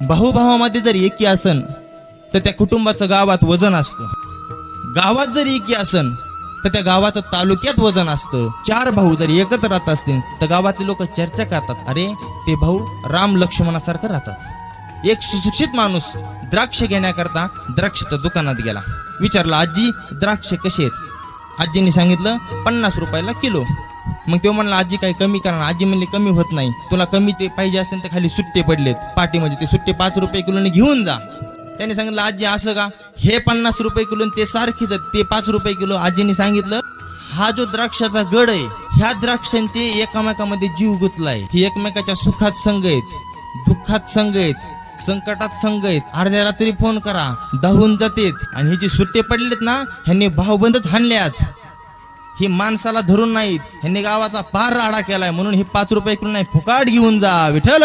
भाऊभावामध्ये जर एकी असन तर त्या कुटुंबाचं गावात वजन असतं. गावात जर एकी असन तर त्या गावाचं तालुक्यात वजन असतं. चार भाऊ जर एकत्र राहत असतील तर गावातले लोक चर्चा करतात. अरे ते भाऊ राम लक्ष्मणासारखं राहतात. एक सुशिक्षित माणूस द्राक्ष घेण्याकरता द्राक्षाच्या दुकानात गेला. विचारला आजी द्राक्ष कसे आहेत? आजीने सांगितलं पन्नास रुपयाला किलो. मग तो म्हणला आजी काही कमी करा आजी म्हणली कमी होत नाही. तुला कमी ते पाहिजे असेल तर खाली सुट्टे पडलेत. पाठीमध्ये ते सुट्टे पाच रुपये किलोने घेऊन जा. त्याने सांगितलं आजी असं का? हे पन्नास रुपये किलो आणि ते सारखीच ते पाच रुपये किलो आजीने सांगितलं हा जो द्राक्षाचा गड आहे ह्या द्राक्षांचे एकमेकामध्ये जीव गुतलाय. हे एकमेकाच्या सुखात संग आहेत दुःखात संग आहेत. संकटात संघ आहेत अर्ध्या रात्री फोन करा. धावून जातेत. आणि हे जे सुट्टे पडलेत ना ह्यांनी भाऊबंदच हाणल्यात. ही माणसाला धरून नाहीत. ह्यांनी गावाचा पार राडा केलाय. म्हणून हे पाच रुपये किलो नाही फुकाट घेऊन जा. विठल